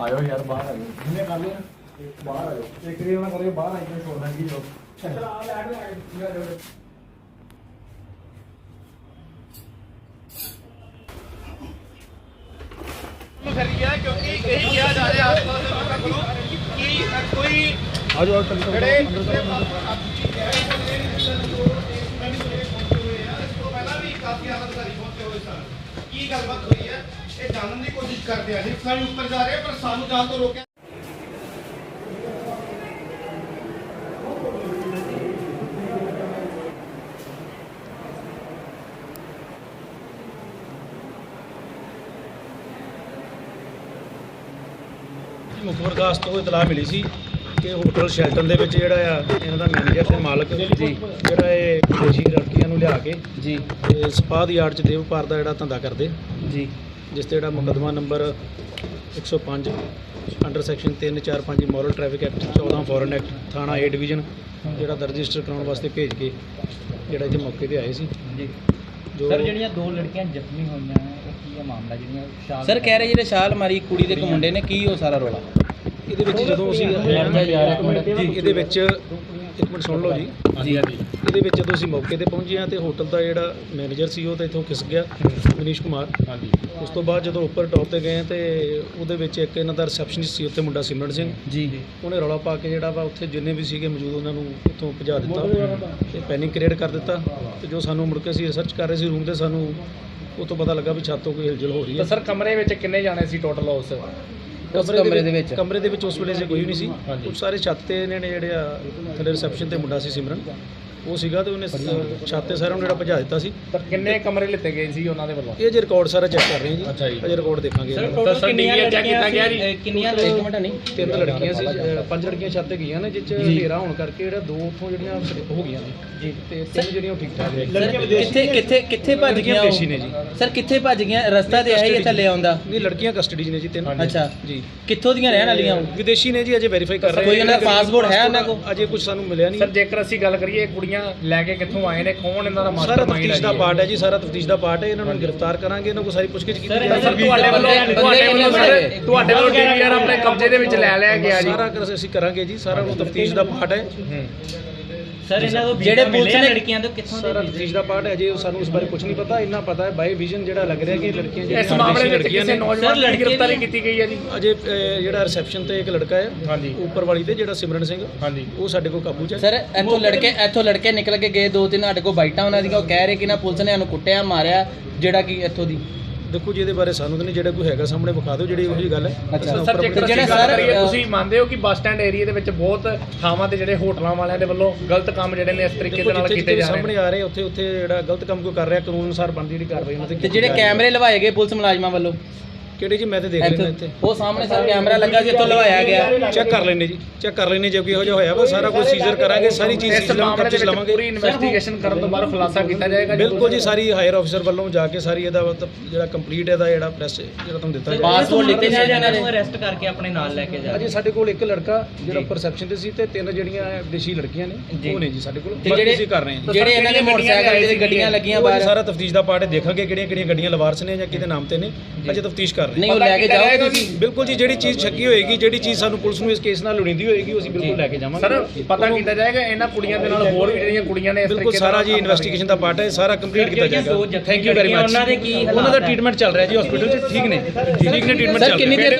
ਆਇਓ ਯਾਰ ਬਾਹਰ ਆਇਓ ਜਿੰਨੇ ਕਰ ਲਿਆ ਬਾਹਰ ਆਇਓ ਇੱਕ ਰੀ ਉਹਨਾਂ ਕਰੇ ਬਾਹਰ ਆਈ ਮੈਂ ਛੋੜ ਦਾਂਗੀ ਜੋ ਕਰੀ ਗਿਆ ਕਿਉਂਕਿ ਇਹੀ ਕਿਹਾ ਜਾ ਰਿਹਾ ਆਸ ਪਾਸ ਦੇ ਲੋਕਾਂ ਕੋਲੋਂ ਕਿ ਕੋਈ ਆਜੋ ਆਜੋ ਚੱਲ ਜਿਹੜੇ ਪਹਿਲਾਂ ਵੀ ਕਾਫੀ ਆਲਾ ਅਧਿਕਾਰੀ ਪਹੁੰਚੇ ਹੋਏ ਸਨ ਕੀ ਗੱਲਬਾਤ ਹੋਈ ਹੈ? ਇਹ ਜਾਣਨ ਦੀ ਕੋਸ਼ਿਸ਼ ਕਰਦੇ ਆ। ਲਿਫਟ ਸਾਡੀ ਉੱਪਰ ਜਾ ਰਹੇ ਪਰ ਸਾਨੂੰ ਜਾਣ ਤੋਂ ਰੋਕਿਆ ਮੁਖਬਰ ਖਾਸ ਤੋਂ ਇਤਲਾਹ ਮਿਲੀ ਸੀ ਕਿ ਹੋਟਲ ਸ਼ੈਲਟਨ ਦੇ ਵਿੱਚ ਜਿਹੜਾ ਆ ਇਹਨਾਂ ਦਾ ਮੈਨੇਜਰ ਤੇ ਮਾਲਕ ਜੀ ਜਿਹੜਾ ਇਹ ਵਿਦੇਸ਼ੀ ਲੜਕੀਆਂ ਨੂੰ ਲਿਆ ਕੇ ਜੀ। ਤੇ ਸਪਾਹ ਦੀ ਆੜ ਚ ਦੇਵ ਪਾਰ ਦਾ ਜਿਹੜਾ ਧੰਦਾ ਕਰਦੇ। ਜੀ। ਜਿਸ ਤੇ ਜਿਹੜਾ ਮੁਕੱਦਮਾ number 105 under section 345 moral traffic act 14 foreign act ਥਾਣਾ A ਡਿਵੀਜ਼ਨ ਜਿਹੜਾ ਦਰਜ ਰਜਿਸਟਰ ਕਰਾਉਣ ਵਾਸਤੇ ਭੇਜ ਕੇ ਜਿਹੜਾ ਇੱਥੇ ਮੌਕੇ ਤੇ ਆਏ ਸੀ। ਜੀ। ਸਰ ਜਿਹੜੀਆਂ ਦੋ ਲੜਕੀਆਂ ਜ਼ਖਮੀ ਹੋਈਆਂ ਹੈ ਇਹ ਕੀ ਹੈ ਮਾਮਲਾ? ਜਿਹੜੀਆਂ ਸ਼ਾਲ ਸਰ ਕਹਿ ਰਹੇ ਜਿਹੜੇ ਛਾਲ ਮਾਰੀ ਕੁੜੀ ਦੇ ਇੱਕ ਮੁੰਡੇ ਨੇ ਕੀ ਉਹ ਸਾਰਾ ਰੋਲਾ? ਇਹਦੇ ਵਿੱਚ ਜਦੋਂ ਅਸੀਂ ਜੀ ਇਹਦੇ ਵਿੱਚ ਇੱਕ ਮਿੰਟ ਸੁਣ ਲਓ ਜੀ। ਜੀ ਇਹਦੇ ਵਿੱਚ ਜਦੋਂ ਅਸੀਂ ਮੌਕੇ ਤੇ ਪਹੁੰਚੇ ਹਾਂ ਤੇ ਹੋਟਲ ਦਾ ਜਿਹੜਾ ਮੈਨੇਜਰ ਸੀ ਉਹ ਤਾਂ ਇੱਥੋਂ ਖਿਸ ਗਿਆ ਮਨੀਸ਼ ਕੁਮਾਰ। ਹਾਂਜੀ। ਉਸ ਤੋਂ ਬਾਅਦ ਜਦੋਂ ਉੱਪਰ ਟੌਪ ਤੇ ਗਏ ਤੇ ਉਹਦੇ ਵਿੱਚ ਇੱਕ ਇਹਨਾਂ ਦਾ ਰਿਸੈਪਸ਼ਨਿਸਟ ਸੀ ਉੱਥੇ ਮੁੰਡਾ ਸਿਮਰਨ ਸਿੰਘ। ਜੀ। ਉਹਨੇ ਰੌਲਾ ਪਾ ਕੇ ਜਿਹੜਾ ਵਾ ਉੱਥੇ ਜਿੰਨੇ ਵੀ ਸੀਗੇ ਮੌਜੂਦ ਉਹਨਾਂ ਨੂੰ ਇੱਥੋਂ ਭਜਾ ਦਿੱਤਾ ਤੇ ਪੈਨਿਕ ਕ੍ਰੀਏਟ ਕਰ ਦਿੱਤਾ ਤੇ ਜੋ ਸਾਨੂੰ ਮੁੜ ਕੇ ਅਸੀਂ ਰਿਸਰਚ ਕਰ ਰਹੇ ਸੀ ਰੂਮ ਤੇ ਸਾਨੂੰ ਉਹ ਤੋਂ ਪਤਾ ਲੱਗਾ ਵੀ ਛੱਤ ਤੋਂ ਕੋਈ ਹਿਲਜੁਲ ਹੋ ਰਹੀ ਹੈ। ਸਰ ਕਮਰੇ ਵਿੱਚ ਕਿੰਨੇ ਜਾਣੇ ਸੀ ਟੋਟਲ ਉਸ? ਉਸ ਕਮਰੇ ਦੇ ਵਿੱਚ ਕਮਰੇ ਦੇ ਵਿੱਚ ਉਸ ਵੇਲੇ ਜੇ ਕੋਈ ਵੀ ਨਹੀਂ ਸੀ। ਉਹ ਸਾਰੇ ਛੱਤ ਤੇ ਇਹਨਾਂ ਨੇ ਜਿਹੜੇ ਆ ਥੱਲੇ ਰਿਸੈਪਸ਼ਨ ਤੇ ਮੁੰਡਾ ਸੀ ਸਿਮਰਨ। ਉਹ ਸੀਗਾ ਤੇ ਉਹਨੇ ਛੱਤ ਤੇ ਸਾਰਿਆਂ ਨੂੰ ਜਿਹੜਾ ਭਜਾ ਦਿੱਤਾ ਸੀ। ਸਰ ਕਿੰਨੇ ਕਮਰੇ ਲਿੱਤੇ ਗਏ ਸੀ ਉਹਨਾਂ ਦੇ ਵੱਲੋਂ? ਇਹ ਜੇ ਰਿਕਾਰਡ ਸਾਰਾ ਚੈੱਕ ਕਰ ਰਹੇ ਹਾਂ ਜੀ। ਅਜੇ ਰਿਕਾਰਡ ਦੇਖਾਂਗੇ। ਇਹਦਾ। ਟੋਟਲ ਕਿੰਨੀਆਂ ਚੈੱਕ ਕੀਤਾ ਗਿਆ ਜੀ? ਕਿੰਨੀਆਂ ਇੱਕ ਮਿੰਟ ਨਹੀਂ। ਤਿੰਨ ਲੜਕੀਆਂ ਸੀ ਪੰਜ ਲੜਕੀਆਂ ਛੱਤ ਤੇ ਗਈਆਂ ਨੇ ਜਿਸ ਚ ਹਨੇਰਾ ਹੋਣ ਕਰਕੇ ਜਿਹੜਾ ਦੋ ਉੱਥੋਂ ਜਿਹੜੀਆਂ ਹੋ ਗਈਆਂ ਨੇ। ਜੀ। ਤੇ ਤਿੰਨ ਜਿਹੜੀਆਂ ਠੀਕ ਠਾਕ ਨੇ। ਸਰ ਕਿੱਥੇ ਕਿੱਥੇ ਕਿੱਥੇ ਭੱਜ ਲੜਕੀਆਂ ਗਈਆਂ ਵਿਦੇਸ਼ੀ ਨੇ ਜੀ? ਸਰ ਕਿੱਥੇ ਭੱਜ ਗਈਆਂ? ਰਸਤਾ ਤੇ ਆਈ ਥੱਲੇ ਆਉਂਦਾ? ਨਹੀਂ ਲੜਕੀਆਂ ਕਸਟਡੀ 'ਚ ਨੇ ਜੀ ਤਿੰਨ। ਅੱਛਾ। ਜੀ। ਕਿੱਥੋਂ ਦੀਆਂ ਰਹਿਣ ਵਾਲੀਆਂ? ਵਿਦੇਸ਼ੀ ਨੇ ਜੀ ਅਜੇ ਵੈਰੀਫਾਈ ਕਰ ਰਹੇ ਕੋਈ ਉਹਨਾਂ ਦਾ passport ਹੈ ਉਹਨਾਂ ਕੋਲ? ਅਜੇ ਕੁਝ ਸਾਨੂੰ ਮਿਲਿਆ ਨਹੀਂ। ਸਰ ਜੇਕਰ ਅਸੀਂ ਗੱਲ ਕਰੀਏ ਕੁੜੀਆਂ ਲੈ ਕੇ ਕਿੱਥੋਂ ਆਏ ਨੇ ਕੌਣ ਇਹਨਾਂ ਦਾ ਸਾਰਾ ਮਾਸਟਰਮਾਈਂਡ ਤਫਤੀਸ਼ ਦਾ ਪਾਰਟ ਹੈ ਜੀ ਸਾਰਾ ਤਫਤੀਸ਼ ਦਾ ਪਾਰਟ ਹੈ ਇਹਨਾਂ ਨੂੰ ਗ੍ਰਿਫਤਾਰ ਕਰਾਂਗੇ ਇਹਨਾਂ ਕੋਲ ਸਾਰੀ ਪੁੱਛਗਿੱਛ ਕੀਤੀ ਸਰ ਜਾਏਗੀ। ਤੁਹਾਡੇ ਵੱਲੋਂ ਤੁਹਾਡੇ ਵੱਲੋਂ ਸਰ? ਤੁਹਾਡੇ ਵੱਲੋਂ ਡੀਵੀਆਰ ਆਪਣੇ ਕਬਜ਼ੇ ਦੇ ਵਿੱਚ ਲੈ ਲਿਆ ਗਿਆ ਜੀ। ਸਾਰਾ ਕੁਝ ਅਸੀਂ ਕਰਾਂਗੇ ਜੀ ਸਾਰਾ ਉਹ ਤਫਤੀਸ਼ ਦਾ ਪਾਰਟ ਹੈ। ਸਰ ਇਹਨਾਂ ਤੋਂ ਜਿਹੜੇ ਪੁਲਿਸ ਨੇ ਲੜਕੀਆਂ ਤੋਂ ਕਿੱਥੋਂ ਸਾਰਾ ਤਫਤੀਸ਼ ਦਾ ਪਾਰਟ ਹੈ ਜੀ ਸਾਨੂੰ ਇਸ ਬਾਰੇ ਕੁਝ ਨਹੀਂ ਪਤਾ ਇੰਨਾ ਪਤਾ ਹੈ ਬਾਈ ਵਿਜ਼ਨ ਜਿਹੜਾ ਲੱਗ ਰਿਹਾ ਕਿ ਲੜਕੀਆਂ ਜਿਹੜੀਆਂ ਇਸ ਮਾਮਲੇ ਵਿੱਚ ਕਿਸੇ ਨੌਜਵਾਨ ਦੀ ਗ੍ਰਿਫਤਾਰੀ ਕੀਤੀ ਗਈ ਹੈ ਜੀ। ਅਜੇ ਜਿਹੜਾ ਰਿਸੈਪਸ਼ਨ ਤੇ ਇੱਕ ਲੜਕਾ ਹੈ ਹਾਂਜੀ। ਉੱਪਰ ਵਾਲੀ ਤੇ ਜਿਹੜਾ ਸਿਮਰਨ ਸਿੰਘ ਹਾਂਜੀ। ਉਹ ਸਾਡੇ ਕੋਲ ਕਾਬੂ 'ਚ ਹੈ। ਸਰ ਇੱਥੋਂ ਲੜਕੇ ਇੱਥੋਂ ਲੜਕੇ ਨਿਕਲ ਕੇ ਗਏ ਦੋ ਤਿੰਨ ਸਾਡੇ ਕੋਲ ਬਾਈਟਾਂ ਉਹਨਾਂ ਦੀਆਂ ਉਹ ਕਹਿ ਰਹੇ ਕਿ ਨਾ ਪੁਲਿਸ ਨੇ ਸਾਨੂੰ ਕੁੱਟਿਆ ਮਾਰਿਆ ਜਿਹੜਾ ਕਿ ਇੱਥੋਂ ਦੀ। ਦੇਖੋ ਜੀ ਇਹਦੇ ਬਾਰੇ ਸਾਨੂੰ ਤਾਂ ਨਹੀਂ ਜਿਹੜਾ ਕੋਈ ਹੈਗਾ ਸਾਹਮਣੇ ਵਿਖਾ ਦਿਓ ਜਿਹੜੀ ਜਿਹੀ ਗੱਲ ਹੈ। ਸਰ ਜੇਕਰ ਜਿਹੜੇ ਸਰ, ਤੁਸੀਂ ਮੰਨਦੇ ਹੋ ਕਿ ਬੱਸ ਸਟੈਂਡ ਏਰੀਆ ਦੇ ਵਿੱਚ ਬਹੁਤ ਥਾਵਾਂ ਤੇ ਜਿਹੜੇ ਹੋਟਲਾਂ ਵਾਲਿਆਂ ਦੇ ਵੱਲੋਂ ਗਲਤ ਕੰਮ ਜਿਹੜੇ ਨੇ ਇਸ ਤਰੀਕੇ ਦੇ ਨਾਲ ਕੀਤੇ ਜਾ ਰਹੇ ਸਾਹਮਣੇ ਆ ਰਹੇ ਉੱਥੇ ਉੱਥੇ ਜਿਹੜਾ ਗਲਤ ਕੰਮ ਕੋਈ ਕਰ ਰਿਹਾ ਕਾਨੂੰਨ ਅਨੁਸਾਰ ਬਣਦੀ ਜਿਹੜੀ ਕਾਰਵਾਈ ਉਹਨਾਂ ਤੇ ਤੇ ਜਿਹੜੇ ਕੈਮਰੇ ਲਵਾਏ ਗਏ ਪੁਲਿਸ ਮੁਲਾਜ਼ਮਾਂ ਵੱਲੋਂ? ਕਿਹੜੇ ਜੀ? ਮੈਂ ਤੇ ਦੇਖ ਲੈਣਾ ਇੱਥੇ। ਉਹ ਸਾਹਮਣੇ ਸਰ ਕੈਮਰਾ ਲੱਗਾ ਇੱਥੋਂ ਲਵਾਇਆ ਗਿਆ। ਚੈੱਕ ਕਰ ਲੈਣੇ ਜੀ ਚੈੱਕ ਕਰ ਲੈਣੇ ਜੇ ਕੋਈ ਇਹੋ ਜਿਹਾ ਹੋਇਆ ਵਾ ਸਾਰਾ ਕੁਝ ਸੀਜ਼ਰ ਕਰਾਂਗੇ ਸਾਰੀ ਚੀਜ਼ ਇਸ ਸੀਜ਼ਰ ਮਾਮਲੇ ਦੇ ਵਿੱਚ ਲਵਾਂਗੇ। ਪੂਰੀ ਇਨਵੈਸਟੀਗੇਸ਼ਨ ਕਰਨ ਤੋਂ ਬਾਅਦ ਖੁਲਾਸਾ ਕੀਤਾ ਜਾਏਗਾ ਜੀ ਬਿਲਕੁਲ ਜੀ ਸਾਰੀ ਹਾਇਰ ਆਫੀਸਰ ਵੱਲੋਂ ਜਾ ਕੇ ਸਾਰੀ ਇਹਦਾ ਮਤਲਬ ਜਿਹੜਾ ਕੰਪਲੀਟ ਇਹਦਾ ਜਿਹੜਾ ਪ੍ਰੈਸ ਜਿਹੜਾ ਤੁਹਾਨੂੰ ਦਿੱਤਾ ਜਾਏਗਾ। ਪਾਸਪੋਰਟ ਲਿੱਤੇ ਜਾ ਇਹਨਾਂ ਨੇ ਅਰੈਸਟ ਕਰਕੇ ਆਪਣੇ ਨਾਲ ਲੈ ਕੇ ਅਜੇ ਸਾਡੇ ਕੋਲ ਇੱਕ ਲੜਕਾ ਜਿਹੜਾ ਪਰਸੈਪਸ਼ਨ ਤੇ ਸੀ ਤੇ ਤਿੰਨ ਜਿਹੜੀਆਂ ਵਿਦੇਸ਼ੀ ਲੜਕੀਆਂ ਨੇ ਉਹ ਨੇ ਜੀ ਸਾਡੇ ਕੋਲ। ਤੇ ਬਾਕੀ ਅਸੀਂ ਕਰ ਰਹੇ ਹਾਂ ਜੀ। ਜਿਹੜੇ ਇਹਨਾਂ ਦੇ ਮੋਟਰਸਾਈਕਲ ਜਿਹੜੇ ਗੱਡੀਆਂ ਲੱਗੀਆਂ ਜੀ ਬਾਹਰ? ਸਾਰਾ ਤਫਤੀਸ਼ ਦਾ ਪਾਰਟ ਦੇਖਾਂਗੇ ਕਿਹੜੀਆਂ ਕਿਹੜੀਆਂ ਗੱਡੀਆਂ ਲਵਾਰਸ ਨੇ ਜਾਂ ਕਿਹਦੇ ਨਾਮ ਤੇ ਨੇ। ਅਜੇ ਤਫਤੀਸ਼ ਕਰ ਰਹੇ ਹਾਂ ਨਹੀਂ ਉਹ ਲੈ ਕੇ ਜਾਓਗੇ ਤੁਸੀਂ? ਬਿਲਕੁਲ ਜੀ ਜਿਹੜੀ ਚੀਜ਼ ਸ਼ੱਕੀ ਹੋਏਗੀ ਜਿਹੜੀ ਚੀਜ਼ ਸਾਨੂੰ ਪੁਲਿਸ ਨੂੰ ਇਸ ਕੇਸ ਨਾਲ ਲੋੜੀਂਦੀ ਹੋਏਗੀ ਉਹ ਅਸੀਂ ਬਿਲਕੁਲ ਲੈ ਕੇ ਜਾਵਾਂਗੇ। ਸਰ ਪਤਾ ਕੀਤਾ ਜਾਏਗਾ ਇਹਨਾਂ ਕੁੜੀਆਂ ਦੇ ਨਾਲ ਹੋਰ ਵੀ ਜਿਹੜੀਆਂ ਕੁੜੀਆਂ ਨੇ ਇਸ ਬਿਲਕੁਲ ਤਰੀਕੇ ਸਾਰਾ ਜੀ ਕਰ ਇਨਵੈਸਟੀਗੇਸ਼ਨ ਦਾ ਪਾਰਟ ਹੈ ਸਾਰਾ ਕੰਪਲੀਟ ਕੀਤਾ ਜਾਏਗਾ। ਥੈਂਕ ਯੂ ਵੈਰੀ ਮਚ ਉਹਨਾਂ ਦੇ ਕੀ ਉਹਨਾਂ ਦਾ ਟ੍ਰੀਟਮੈਂਟ ਚੱਲ ਰਿਹਾ ਜੀ ਹਸਪੀਟਲ 'ਚ ਠੀਕ ਨੇ। ਠੀਕ ਨੇ ਟ੍ਰੀਟਮੈਂਟ ਚੱਲ ਰਿਹਾ।